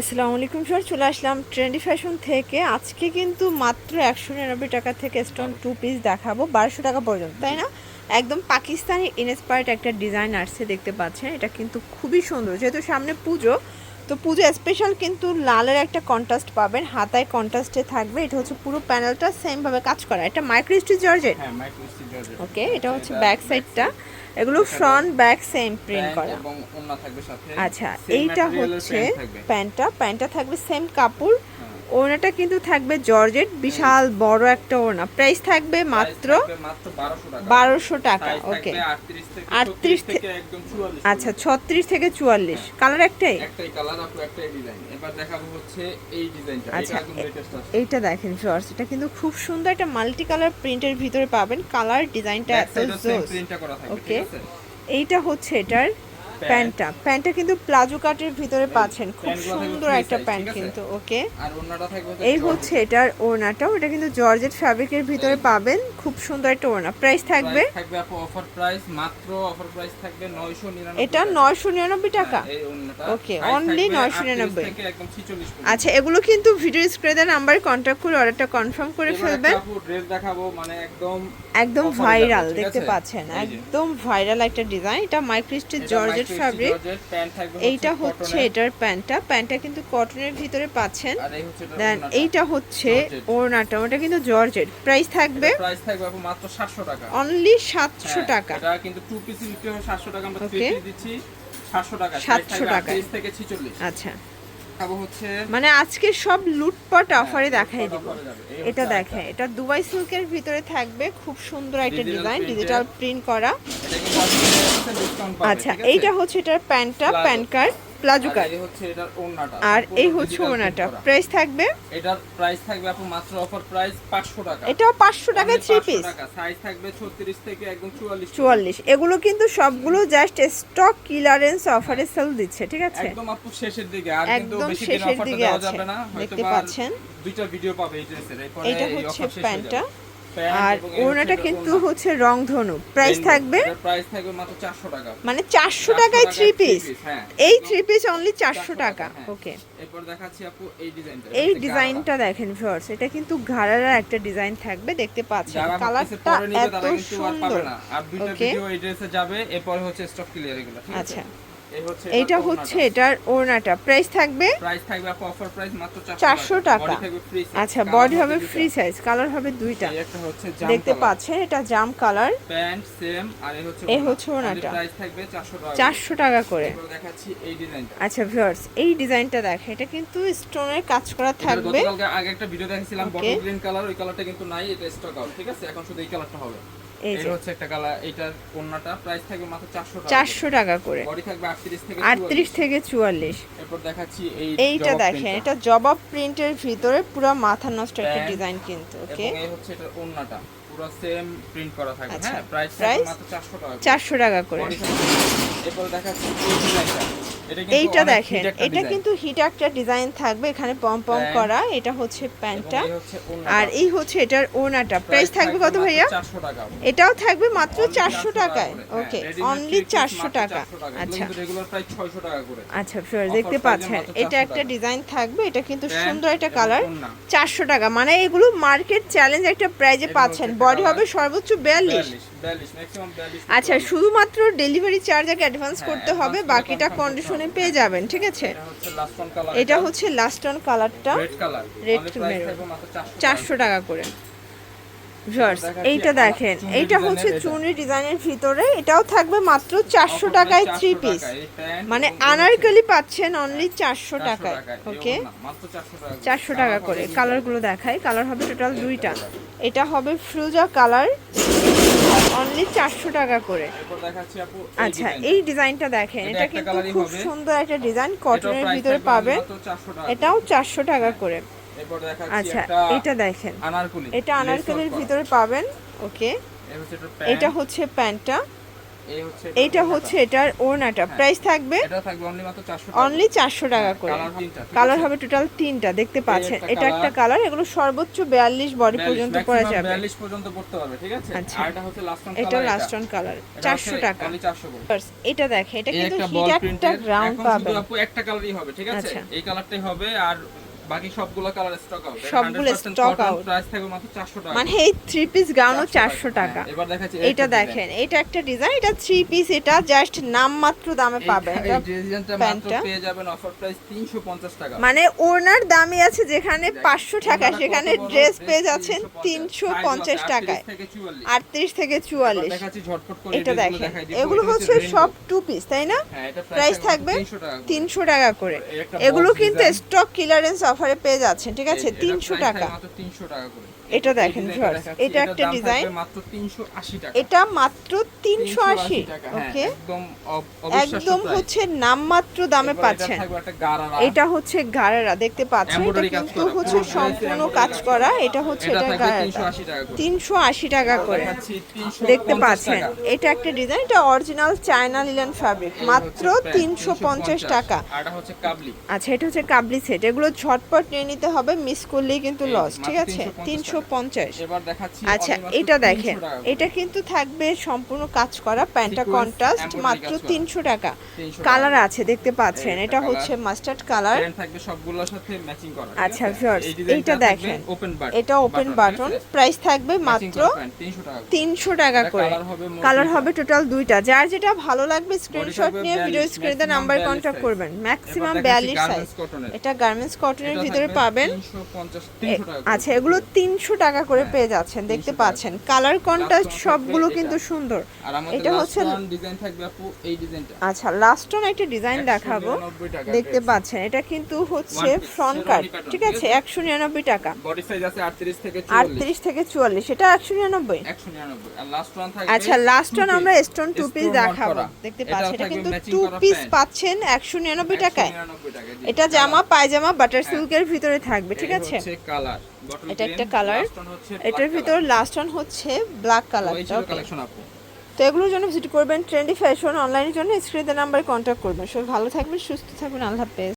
আসসালামু আলাইকুম স্যার চলে আসলাম ট্রেন্ডি ফ্যাশন থেকে। আজকে কিন্তু মাত্র একশো নিরানব্বই টাকা থেকে স্টোন টু পিস দেখাবো বারোশো টাকা পর্যন্ত তাই না? একদম পাকিস্তানি ইনস্পায়ার্ড একটা ডিজাইন আসছে দেখতে পাচ্ছেন এটা কিন্তু খুবই সুন্দর। যেহেতু সামনে পুজো তো পুজো স্পেশাল কিন্তু লালের একটা কন্ট্রাস্ট পাবেন হাতায় কন্ট্রাস্টে থাকবে এটা হচ্ছে পুরো প্যানেলটা সেমভাবে কাজ করা। এটা micro stitch georgette micro stitch georgette okay এটা হচ্ছে ব্যাক সাইডটা এগুলো ফ্রন্ট ব্যাক সেম প্রিন্ট করা। এবং ওড়না থাকবে সাথে। আচ্ছা এইটা হচ্ছে প্যান্টটা। প্যান্টটা থাকবে সেম কাপড়। ওড়নাটা কিন্তু থাকবে জর্জেট বিশাল বড় একটা ওড়না। প্রাইস থাকবে মাত্র থাকবে মাত্র 1200 টাকা। বারোশো টাকা ওকে আটত্রিশ থেকে 38 36 থেকে একদম 44 আচ্ছা ছত্রিশ থেকে চুয়াল্লিশ। কালার একটাই? একটাই কালার একটাই আচ্ছা, এইটা দেখেন শর্টস এটা কিন্তু খুব সুন্দর একটা মাল্টি কালার প্রিন্টের ভিতরে পাবেন। কালার ডিজাইনটা এত আছে? এইটা হচ্ছে এটার প্যান্টটা। প্যান্টটা কিন্তু প্লাজো কাটের ভিতরে পাচ্ছেন। খুব সুন্দর একটা প্যান্ট কিন্তু ওকে? আর ওড়নাটা থাকবে এই হচ্ছে এটার ওড়নাটাও। এটা কিন্তু জর্জেট ফ্যাব্রিকের ভিতরে পাবেন। খুব সুন্দর একটা ওড়না। প্রাইস থাকবে? থাকবে আপু অফার প্রাইস মাত্র অফার প্রাইস থাকবে 999 এটা নয়শো নিরানব্বই টাকা? ওকে অনলি ওড়নাটা Okay, Size only থাকবে 999 থেকে একদম 46 পর্যন্ত। আচ্ছা এগুলো কিন্তু ভিডিও স্ক্রিনের নাম্বারে কন্ট্যাক্ট করে অর্ডারটা কনফার্ম করে ফেলবেন। ড্রেস দেখাবো মানে একদম একদম ভাইরাল দেখতে পাচ্ছেন। একদম ভাইরাল একটা ডিজাইন এটা মাইক্রিস্টের এটা জর্জেট ফ্যাব্রিক এইটা হচ্ছে এটার প্যান্টটা। প্যান্টটা কিন্তু কটনের ভিতরে পাচ্ছেন। দেন এইটা হচ্ছে। ওড়নাটা। ওটা কিন্তু জর্জেট প্রাইস থাকবে price থাকবে আপু মাত্র 700 টাকা। অনলি সাতশো হ্যাঁ, টাকা। এটা কিন্তু টু পিস বিক্রি হয় 700 টাকা আমরা থ্রি পিস দিচ্ছি। 700 টাকা। 700 টাকা। 38 থেকে 46 আচ্ছা। মানে আজকে সব লুটপাট অফারে হ্যাঁ, দেখাই দিব। এটা দেখে এটা দুবাই সিল্কের ভিতরে থাকবে। খুব সুন্দর একটা ডিজাইন ডিজিটাল প্রিন্ট করা। এটা আচ্ছা এইটা হচ্ছে এটার প্যান্টটা Plazo। প্যান কার্ড প্লাজো আর কার্ড এই হচ্ছে এটার ওড়নাটা। আর এই হচ্ছে ওনাটা প্রাইস থাকবে? এটার প্রাইস থাকবে আপু মাত্র অফার প্রাইস 500 টাকা। এটাও পাঁচশো টাকায় থ্রি পিস সাইজ থাকবে 36 থেকে একদম 44 চুয়াল্লিশ। এগুলো কিন্তু সবগুলো জাস্ট স্টক ক্লিয়ারেন্স অফারে সেল দিচ্ছে ঠিক আছে? একদম আপু শেষের দিকে। আর কিন্তু বেশি দিন অফারটা দেওয়া। যাবে না। হয়তো দেখতে পাচ্ছেন। দুইটা ভিডিও পাবে এই ড্রেসের এরপরে এই হচ্ছে প্যান্টটা। প্যান্ট আর ওড়নাটা কিন্তু হচ্ছে রং ধনু প্রাইস থাকবে? প্রাইস থাকবে মাত্র 400 টাকা। মানে চারশো 400 টাকায় থ্রি পিস হ্যাঁ। এই থ্রি পিস অনলি চারশো 400 টাকা হ্যাঁ। ওকে এরপর দেখাচ্ছি আপু এই ডিজাইনটা এই ডিজাইনটা দেখেন ভিউয়ার্স এটা কিন্তু ঘাড়ারা একটা ডিজাইন থাকবে দেখতে পাচ্ছেন। কালারটা এত সুন্দর। আর দুইটা ভিডিও এই ড্রেসে যাবে এরপর হচ্ছে স্টক ক্লিয়ার এগুলো আচ্ছা। এই হচ্ছে এটার ওড়নাটা। প্রাইস থাকবে? প্রাইস থাকবে অফার প্রাইস মাত্র 400 টাকা। আচ্ছা বডি হবে ফ্রি সাইজ কালার হবে দুইটা। একটা হচ্ছে জাম দেখতে পাচ্ছেন এটা জাম কালার প্যান্ট সেম আর এই হচ্ছে এই হচ্ছে ওড়নাটা। প্রাইস থাকবে 400 টাকা। চারশো টাকা করে। দেখাচ্ছি এই ডিজাইনটা আচ্ছা ভিউয়ার্স এই ডিজাইনটা দেখে এটা কিন্তু স্টোনের কাজ করা থাকবে। গতকালকে আগে একটা ভিডিও দেখেছিলাম. বটল গ্রিন কালার ওই কালারটা কিন্তু নাই এটা স্টক আউট ঠিক আছে? এখন শুধু এই কালারটা হবে। এই এই যে। হচ্ছে একটা কালার এটার ওন্নাটা প্রাইস থাকবে মাত্র 400 টাকা চারশো টাকা করে। বডি থাকবে 38 থেকে আটত্রিশ থেকে চুয়াল্লিশ। এরপর দেখাচ্ছি এই এইটা দেখেন এটা জবাব প্রিন্টের ভিতরে পুরো মাথা নষ্ট একটা ডিজাইন কিন্তু ওকে এবং এই হচ্ছে এটার ওন্নাটা পুরো সেম প্রিন্ট করা থাকবে। আচ্ছা, হ্যাঁ প্রাইস মাত্র 400 টাকা করে। চারশো টাকা করে। এরপর দেখাচ্ছি এই ডিজাইনটা এইটা দেখেন এটা কিন্তু হিট একটা ডিজাইন থাকবে এখানে পম পম করা এটা হচ্ছে প্যান্টটা। আর এই হচ্ছে এটার ওনাটা প্রাইস থাকবে কত ভাইয়া? 400 টাকা। এটাও থাকবে মাত্র চারশো টাকায়। ওকে অনলি চারশো টাকা। 400 টাকা। আচ্ছা। কিন্তু regular প্রায় 600 টাকা করে। আচ্ছা দেখতে পাচ্ছেন। এটা একটা ডিজাইন থাকবে এটা কিন্তু সুন্দর একটা কালার। চারশো টাকা। মানে এগুলো মার্কেট চ্যালেঞ্জ একটা প্রাইজে পাচ্ছেন। বডি হবে সর্বোচ্চ বিয়াল্লিশ। 42, 42, maximum 42 আচ্ছা শুধুমাত্র ডেলিভারি চার্জ আগে অ্যাডভান্স করতে হবে বাকিটা কন্ডিশনে হবে। পেয়ে যাবেন ঠিক আছে? এটা হচ্ছে last one colour এটা হচ্ছে লাস্ট অন কালারটা 400 টাকা। চারশো টাকা করে। ভিউয়ার্স এইটা দেখেন এইটা হচ্ছে চুনরি ডিজাইনের ভিতরে এটাও থাকবে মাত্র চারশো টাকায় থ্রি পিস মানে আনারকলি পাচ্ছেন অনলি চারশো টাকায়। ওকে ওড়না, মাত্র 400 টাকা করে। চারশো টাকা করে। কালারগুলো দেখাই কালার হবে টোটাল দুইটা। এটা হবে ফ্রুজা কালার অনলি চারশো টাকা করে। আচ্ছা এই ডিজাইনটা দেখেন এটা কিন্তু খুব সুন্দর একটা ডিজাইন কটনের ভিতরে পাবেন। মাত্র 400 টাকা। করে। এটাও চারশো টাকা করে। আচ্ছা এটা দেখেন। এটা আনারকলির ভিতরে পাবেন ওকে। এটা হচ্ছে প্যান্টটা। এইটা হচ্ছে এটার ওড়নাটা। প্রাইস থাকবে এটা থাকবে অনলি মাত্র 400 টাকা। অনলি চারশো টাকা করে। কালার তিনটা কালার হবে টোটাল তিনটা দেখতে পাচ্ছেন? এটা একটা কালার এগুলো সর্বোচ্চ বিয়াল্লিশ বডি পর্যন্ত পরা যাবে। 42 পর্যন্ত পড়তে পারবে ঠিক আছে? আচ্ছা। আর এটা হচ্ছে লাস্ট অন কালার চারশো টাকা। অনলি 400 করে। এটা দেখে এটা কিন্তু একটা হিট একটা গ্রাউন্ড আপু একটা কালারই হবে ঠিক আছে? আচ্ছা। এই কালারটাই হবে আর বাকি সবগুলো কালার স্টক আউট সবগুলো stock out। প্রাইস থাকবে মাত্র 400 টাকা। মানে এই থ্রি পিস গাউনও 400 চারশো টাকা। হ্যাঁ, এবার দেখাচ্ছি এটা দেখেন এটা একটা ডিজাইন এটা থ্রি পিস এটা জাস্ট নামমাত্র দামে design। পাবেন এই ডিজাইনটা মাত্র। পেয়ে যাবেন অফার প্রাইস 350 টাকা। মানে ওনার দামই আছে যেখানে পাঁচশো টাকা সেখানে ড্রেস? পেয়ে যাচ্ছেন 350 তিনশো পঞ্চাশ টাকায়। 38 থেকে 44 আটত্রিশ থেকে চুয়াল্লিশ। দেখাচ্ছি ঝটপট করে এটা দেখেন এগুলো হচ্ছে সব টু পিস তাই না? হ্যাঁ, প্রাইস থাকবে 300 টাকা করে। তিনশো টাকা করে। এগুলো কিন্তু স্টক ক্লিয়ারেন্স অফারে পেয়ে যাচ্ছেন ঠিক আছে তিনশো টাকা থাকবে মাত্র 300 টাকা করে। এটা দেখেন এটা একটা ডিজাইন। মাত্র 380 টাকা। এটা মাত্র তিনশো আশি হ্যাঁ, ওকে একদম। হচ্ছে নামমাত্র দামে পাচ্ছেন। এটা হচ্ছে গাড়ারা দেখতে পাচ্ছেন এটা কিন্তু হচ্ছে সম্পূর্ণ কাজ করা এটা হচ্ছে এটা এটা থাকবে গাড়াটা 380 টাকা করে। তিনশো আশি টাকা করে দেখতে পাচ্ছেন এটা একটা ডিজাইন এটা অরিজিনাল চায়না লিলেন ফ্যাব্রিক মাত্র তিনশো পঞ্চাশ টাকা আচ্ছা এটা হচ্ছে কাবলি সেট এগুলো ঝটপট নিয়ে নিতে হবে মিস করলেই কিন্তু লস ঠিক আছে? তিনশো পঞ্চাশ আচ্ছা এটা দেখেন এটা কিন্তু থাকবে সম্পূর্ণ কাজ করা প্যান্টটা কন্ট্রাস্ট মাত্র তিনশো টাকা। কালার আছে দেখতে পাচ্ছেন এটা হচ্ছে মাস্টার্ড কালার আচ্ছা, ডিজাইনটা এইটা দেখেন। এটা ওপেন বাটন প্রাইস থাকবে মাত্র করা প্যান্ট, 300 টাকা করে। তিনশো টাকা করে। কালার হবে টোটাল দুইটা। যার যেটা ভালো লাগবে স্ক্রিনশট নিয়ে ভিডিও 42, স্ক্রিনে নাম্বার কন্ট্যাক্ট করবেন। ম্যাক্সিমাম বিয়াল্লিশ সাইজ এটা গার্মেন্টস কটনের এটা ভিতরে পাবেন 350, এ- 300 টাকা করে। আচ্ছা এগুলো তিনশো টাকা করে হ্যাঁ, পেয়ে যাচ্ছেন দেখতে পাচ্ছেন। কালার কন্ট্রাস্ট সবগুলো কিন্তু সুন্দর। এটা হচ্ছে আচ্ছা লাস্ট অন একটা ডিজাইন দেখাবো। দেখতে পাচ্ছেন এটা কিন্তু হচ্ছে ফ্রন্ট কাট ঠিক আছে? একশো নিরানব্বই টাকা। বডি সাইজ আছে 38 থেকে 44 আটত্রিশ থেকে চুয়াল্লিশ এটা একশো নিরানব্বই? 199 লাস্ট ওয়ান আচ্ছা লাস্ট অন আমরা স্টোন টু পিস দেখাবো। দেখতে পাচ্ছেন এটা কিন্তু টু পিস পাচ্ছেন একশো নিরানব্বই টাকায়। 199 টাকা, জি। এটা জামা পায়জামা বাটার। সিল্কের ভিতরে থাকবে ঠিক আছে? কালার এটা একটা কালার এটার ভিতরে লাস্ট ওয়ান হচ্ছে ব্ল্যাক কালার কালেকশন আপু। তো এগুলোর জন্য ভিজিট করবেন ট্রেন্ডি ফ্যাশন অনলাইনের জন্য স্ক্রিনে নাম্বারে কন্ট্যাক্ট করবেন। সবাই ভালো থাকবেন সুস্থ থাকবেন আল্লাহ হাফেজ।